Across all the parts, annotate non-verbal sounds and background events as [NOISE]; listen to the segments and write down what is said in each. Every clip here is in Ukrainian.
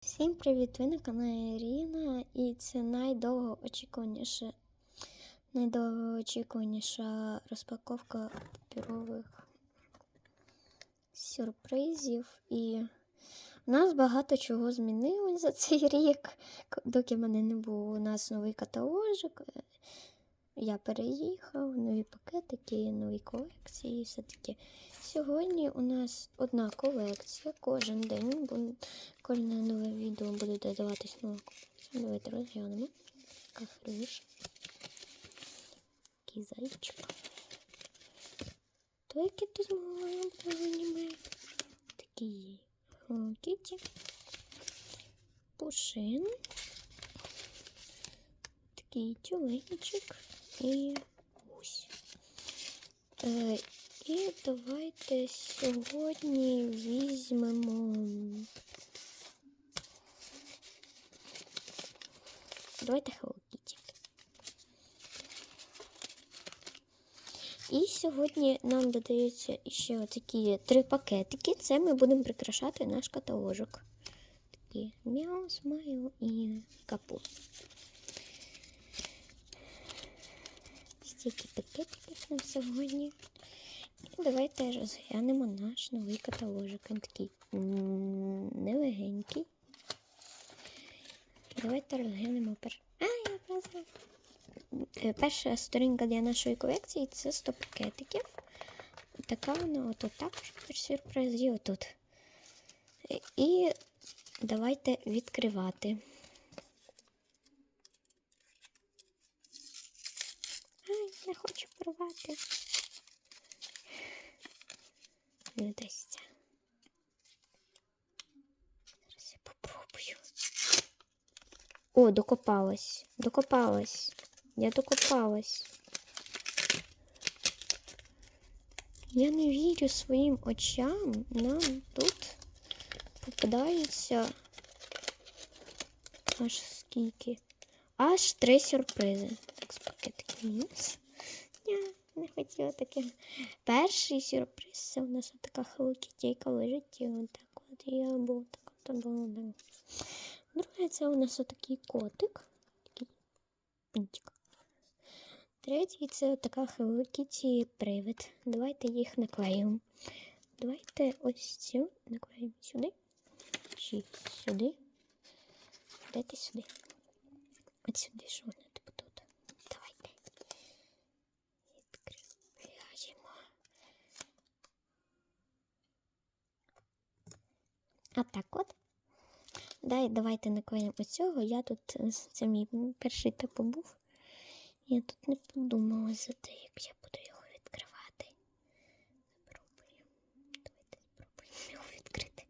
Всім привіт! Ви на каналі Ірина, і це найдовгоочікуваніша, найдовгоочікуваніша розпаковка паперових сюрпризів. І у нас багато чого змінилось за цей рік. Доки в мене не був у нас новий каталожик. Я переїхав, нові пакетики, нові колекції. Все таки. Сьогодні у нас одна колекція. Кожен день бу- кожне нове відео буде додаватись нова колекція. Давайте розглянемо. Кафриш. Такий зайчик. Той кіт з мого аніме. Hello Kitty. Пушин. Такий тюленчик і гусь. Е, і давайте сьогодні візьмемо. Давайте Hello. І сьогодні нам додаються ще такі три пакетики. Це ми будемо прикрашати наш каталожок. Такі мяу, смайл і капу. Стільки пакетиків нам сьогодні. І давайте розглянемо наш новий каталожик. Він такий нелегенький. Давайте розглянемо перш... А, я просто... Е, Перша сторінка для нашої колекції це 100 пакетиків. Така вона отут також сюрприз і отут. І давайте відкривати. Не хочу порвати. Не дасться. Зараз я попробую. О, докопалась. Докопалась. Я докопалась. Я не вірю своїм очам. Нам тут попадається аж скільки. Аж три сюрпризи. Так, з пакетики мінус. Я не хотіла таке. Перший сюрприз це у нас така халукітейка лежить і отак от. Я був так от було. Друге, це у нас отакий котик. Такий. Третій це така Kitty привид. Давайте їх наклеїмо. Давайте ось цю наклеїмо сюди. Чи сюди. Дайте сюди. От сюди, що воно типу тут. Давайте. Відкриваємо. А так от. Дай, давайте наклеїмо цього. Я тут е, це мій перший типу був. Я тут не подумала за те, як я буду його відкривати. Спробуємо. Давайте спробуємо його відкрити.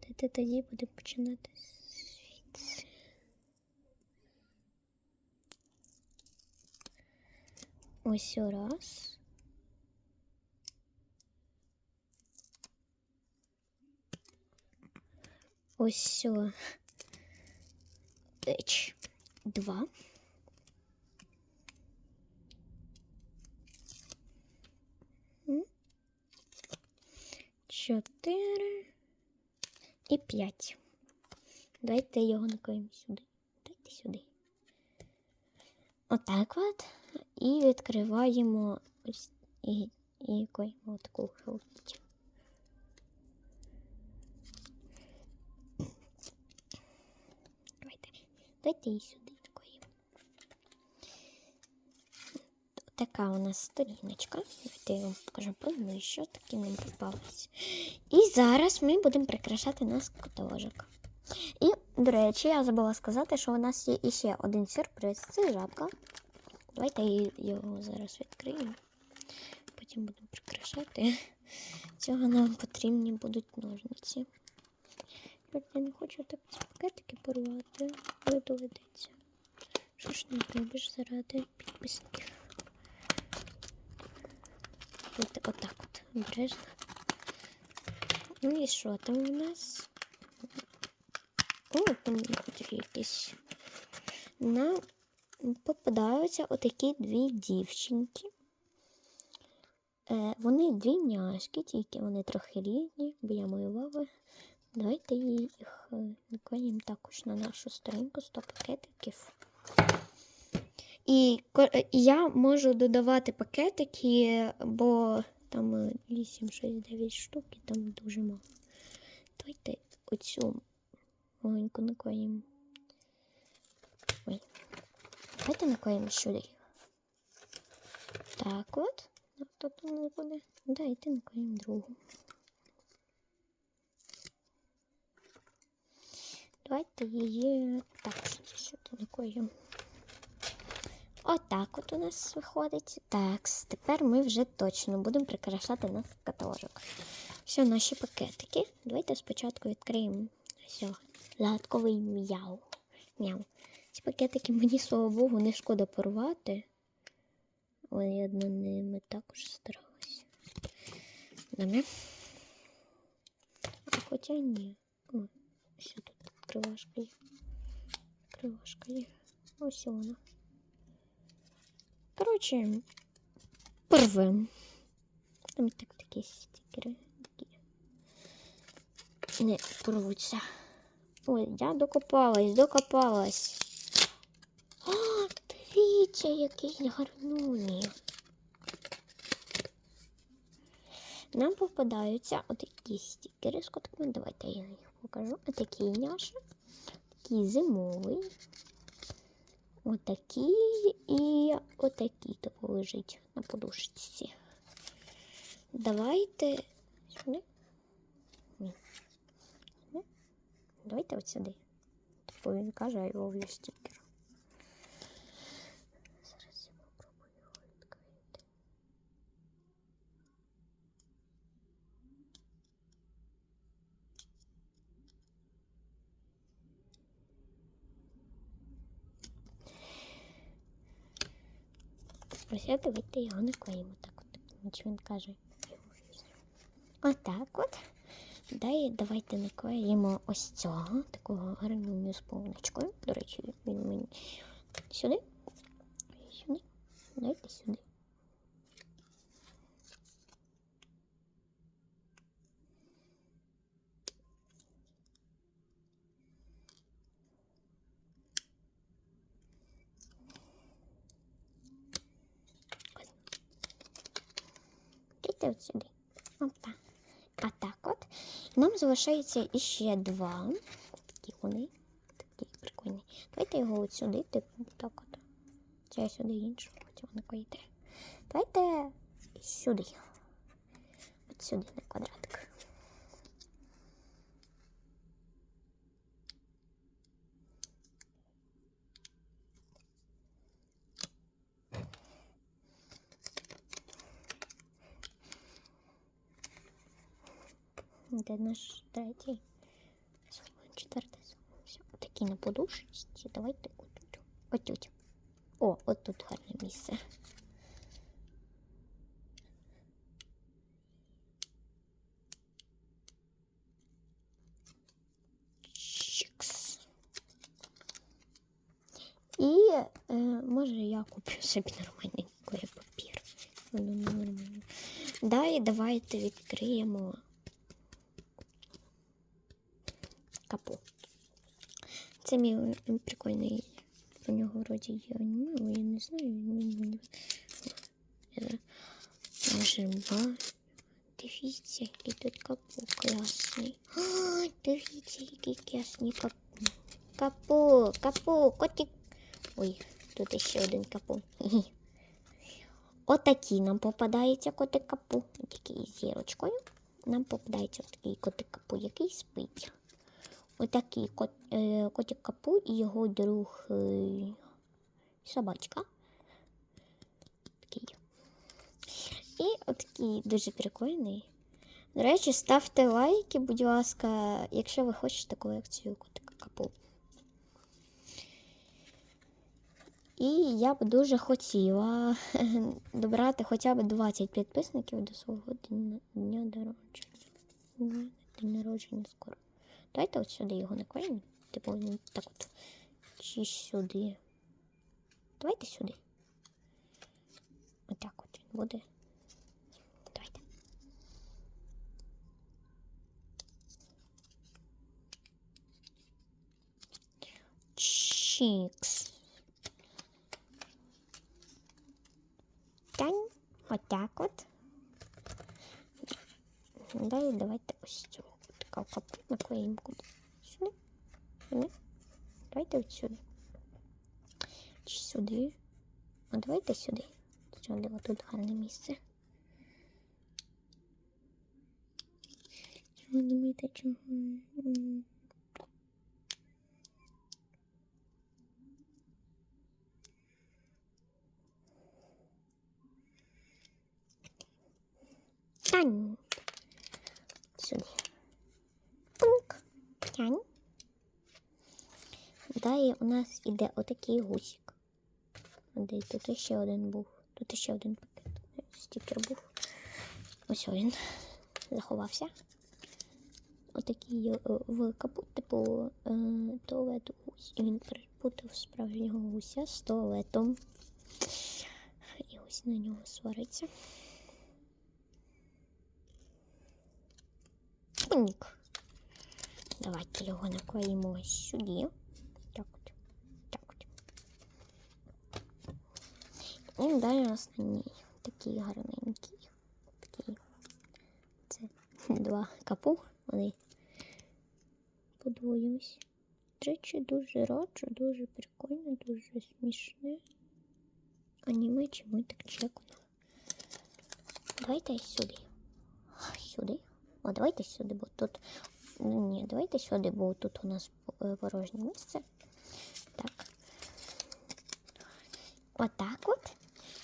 Давайте тоді будемо починати звідси. Ось раз. Ось. Два. М. Чотири і п'ять. Давайте його наклеїмо сюди. Дайте сюди. Отак от. І відкриваємо ось і, і клеїмо таку хелпіть. Дайте її сюди. Така у нас сторіночка. Давайте я вам покажу познаю, що таке нам попалось. І зараз ми будемо прикрашати наш каталожок. І, до речі, я забула сказати, що у нас є іще один сюрприз. Це жабка. Давайте її- його зараз відкриємо. Потім будемо прикрашати. Цього нам потрібні будуть ножниці. От Я не хочу так ці пакетики порвати, але доведеться. Що ж не зробиш заради підписників? От, отак от, обережно. Ну і що там у нас? О, там дві якісь. Нам попадаються отакі дві дівчинки. Е, вони двійняшки, тільки вони трохи різні, бо я малювала Давайте їх е, наклеїмо також на нашу сторінку 100 пакетиків. І і я можу додавати пакетики, бо там е, 8, 6, 9 штук і там дуже мало. Давайте оцю маленьку наклеїмо. Ой. Давайте наклеїмо сюди. Так от. Тут нас буде. Дайте наклеїмо другу. Давайте її також сюди наклеїмо. Отак от у нас виходить. Так, тепер ми вже точно будемо прикрашати наш каталожок. Все, наші пакетики. Давайте спочатку відкриємо все. Загадковий м'яу. Мяу. Ці пакетики мені, слава Богу, не шкода порвати. Але я над ними також старалася. Добре. Хоча ні. О, ось тут відкривашка є. Відкривашка є. Ось вона. Коротше, порвем. Там так такі стікери. Такі. Не порвуться. Ой, я докопалась, докопалась. А, дивіться, який гарнуні. Нам попадаються отакі стікери з котками. Давайте я їх покажу. Отакий няша, такий зимовий. отакий і отакий тобто лежить на подушечці. Давайте сюди. Ні. Давайте от сюди. Типу він каже, а його стікер. Ось вийти давайте його наклеїмо. Так от, він каже. Отак от. Далі давайте наклеїмо ось цього, такого з повничкою. До речі, він мені сюди. Сюди. Дайте сюди. Дайте от сюди. Опа. А так от. Нам залишається іще два. Такі вони. Такі прикольні. Давайте його от сюди, типу, так от. Це сюди іншу хотіла наклеїти. Давайте сюди. От сюди на квадратик. Де наш третій? Четвертий. Все. Такі на подушечці. Давайте отут. Отут. О, отут гарне місце. І е, може я куплю собі нормальний папір. Воно нормально. Далі давайте відкриємо капу. Це мій е, прикольний. Про нього вроді є але я не знаю. Він мені. Нажима. Дивіться, який тут капу класний. О, дивіться, який класний капу. Капу, капу, котик. Ой, тут ще один капу. Отакий нам попадається котик капу. Такий зірочкою. Нам попадається такий котик капу, який спить. Отакий кот, е, котик капу і його друг е, собачка. Такий. І отакий дуже прикольний. До речі, ставте лайки, будь ласка, якщо ви хочете колекцію котика капу. І я б дуже хотіла [LAUGHS] добрати хоча б 20 підписників до свого дня, народження. День народження скоро. Давайте сюда его його наклеїмо. Типу так вот, Чи сюди. Давайте сюди. Отак от він Будет. Давайте. Чикс. Тань. Вот Отак от. Далі давайте ось цю. Така капу наклеїмо. Сюди. Сюди. Давайте от сюди. Чи сюди. А давайте сюди. Сюди, отут гарне місце. Чого думаєте, чого? Тань. Сюди. Тянь. Далі у нас іде отакий гусик. Де тут ще один був. Тут ще один пакет. Стікер був. Ось він заховався. Отакий е, в капут, типу е, туалету гусь. І він перепутав справжнього гуся з туалетом. І ось на нього свариться. Пуньк. Давайте його наклеїмо ось сюди. Так от. Так от. І далі останній такий гарненький. Такий. Це два капу. Вони подвоїлись. До речі, дуже раджу, дуже прикольно, дуже смішне. Аніме чи мультик чекуна. Давайте сюди. Сюди. О, давайте сюди, бо тут. Ні, давайте сюди, бо тут у нас е, порожнє місце. Так. Отак от.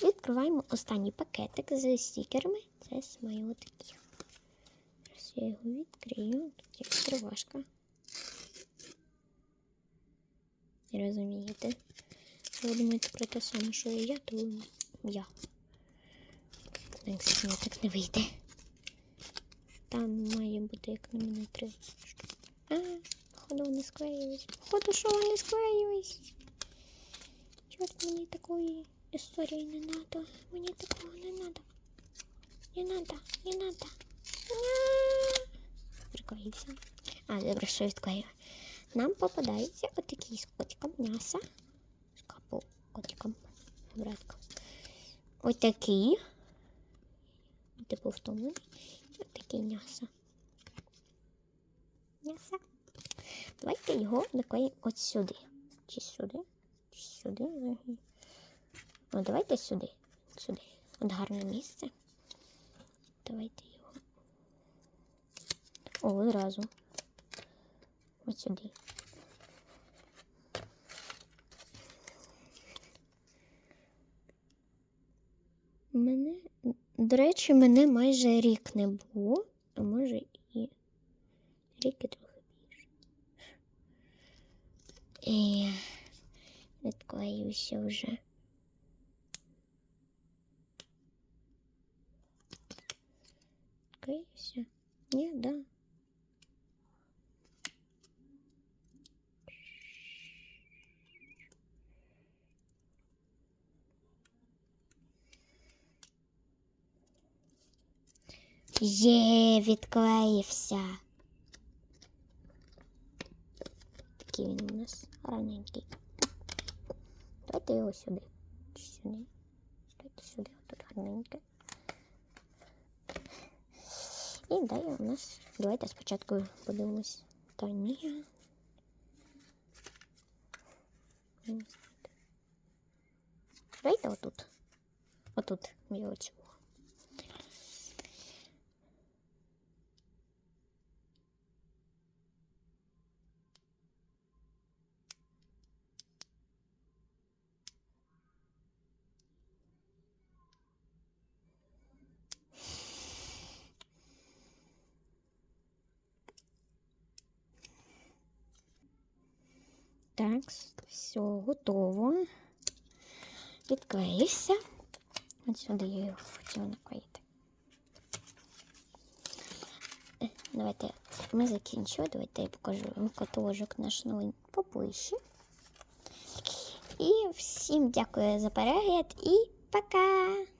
Відкриваємо останній пакетик з стікерами. Це смайлотики. Зараз я його відкрию. Тут є відкривашка. Розумієте? Ви думаєте про те саме, що і я, то я. Так, так не вийде. Там має бути як на мене три штуки. А, походу вони склеїлись. Походу, що вони склеїлись. Чорт, мені такої історії не надо. Мені такого не надо. Не надо, не надо. Приклеївся. А, добре, що відклею. Нам попадається отакий з котиком м'яса. З капу котиком. Братком. Отакий. Типу втомлений. Отакий м'ясо. М'ясо. Давайте його наклеїмо от сюди. Чи сюди? Чи сюди? Ну, давайте сюди. Сюди. От гарне місце. Давайте його. О, одразу. От сюди. Мене, до речі, мене майже рік не було, а може і рік і трохи більше. І вже. Відклеюся? Ні, да. Є, відклеївся. Такий він у нас гарненький. Давайте його сюди. Чи Сюди. Давайте сюди, тут гарненьке. І далі у нас. Давайте спочатку подивимось. Та ні. Давайте отут. Отут біля Так, все готово. Відклеївся. От сюди я його хотіла наклеїти. Е, Давайте ми закінчили. Давайте я покажу вам каталожок наш новий поближче. І всім дякую за перегляд і пока!